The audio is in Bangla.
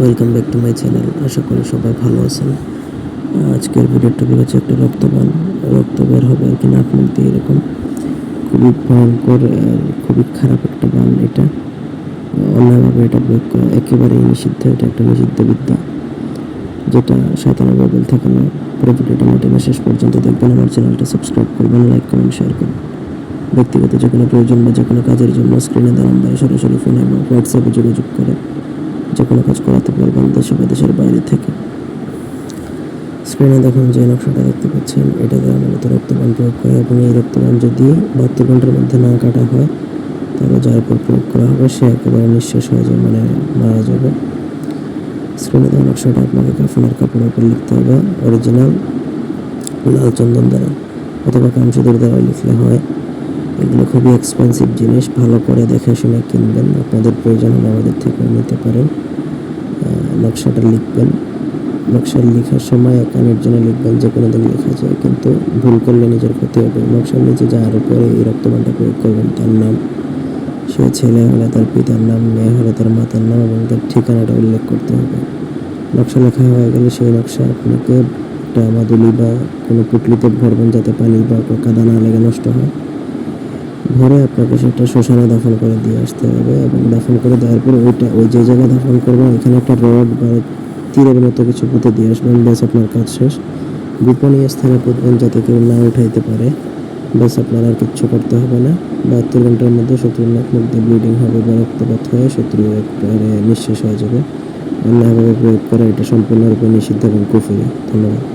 Welcome back to my channel আশা করি সবাই ভালো আছেন। আজকের ভিডিওর টপিক হচ্ছে একটা রক্তবান। রক্ত বের হবে আর কি নাক মুখ দিয়ে এরকম। খুবই ভয়ঙ্কর খুবই খারাপ একটা বান এটা। অন্যভাবে এটা প্রয়োগ করা। একেবারেই নিষিদ্ধ। এটা একটা নিষিদ্ধ বিদ্যা। যেটা সাধারণ বাইবেল থেকে না পুরো ভিডিওটা মোটামুটি শেষ পর্যন্ত দেখবেন। আমার চ্যানেলটা সাবস্ক্রাইব করবেন লাইক কমেন্ট শেয়ার করবেন। ব্যক্তিগত যে কোনো প্রয়োজন বা যে কোনো কাজের জন্য স্ক্রিনে দাঁড়ান নাম্বারে সরাসরি ফোনে বা হোয়াটসঅ্যাপে যোগাযোগ করে যে কোনো কাজ করাতে পারবেন দেশে বা দেশের বাইরে থেকে। স্ক্রিনে দেখুন যে নকশাটা দেখতে পাচ্ছেন। এটা দ্বারা মূলত রক্তবান প্রয়োগ করে এবং এই রক্তবান যদি বাহাত্তর ঘণ্টার মধ্যে না কাটা হয় তাহলে যার উপর প্রয়োগ করা হবে, সে একেবারে নিঃশেষ হয়ে যাবে মানে মারা যাবে। স্ক্রিনে দেওয়া নকশাটা আপনাকে কাফনের কাপড়ের উপর লিখতে হবে। অরিজিনাল লাল চন্দন দ্বারা অথবা কামসুদের দ্বারা লিখলে হয়। এগুলো খুবই এক্সপেন্সিভ জিনিস, ভালো করে দেখে শুনে কিনবেন। আপনাদের প্রয়োজন হলে আমাদের থেকে নিতে পারেন। নকশাটা লিখবেন। নকশা লেখার সময় একানের জন্য লিখবেন যে কোনো দিন লেখা যায়, কিন্তু ভুল করলে নিজের ক্ষতি হবে। নকশার নিচে যার উপরে এই রক্তবানটা প্রয়োগ করবেন, তার নাম। সে ছেলে হলে তার পিতার নাম, মেয়ে হলে তার মাতার নাম এবং তার ঠিকানাটা উল্লেখ করতে হবে। নকশা লেখা হয়ে গেলে সেই নকশা আপনাকে একটা বা কোনো পুটলিতে ভরবেন, যাতে পানি বা কাদা না লেগে নষ্ট হয়। ভরে আপনাকে সেটা শ্মশানে দাফন করে দিয়ে আসতে হবে এবং দাফন করে দেওয়ার পর ওইটা, ওই যে জায়গায় দাফন করবেন ওইখানে একটা রড বা তীরের মতো কিছু পুঁতে দিয়ে আসবেন ব্যাস আপনার কাজ শেষ। গোপনীয় স্থানে পুঁতবেন যাতে কেউ না উঠাইতে পারে। ব্যাস আপনার আর কিচ্ছু করতে হবে না। বাহাত্তর ঘণ্টার মধ্যে শত্রুর নাক মুখ দিয়ে ব্লিডিং হবে বা রক্তপাত হয়ে শত্রু একবারে নিঃশেষ হয়ে যাবে। অন্যভাবে প্রয়োগ করা এটা সম্পূর্ণরূপে নিষিদ্ধ এবং কুফুরি। ধন্যবাদ।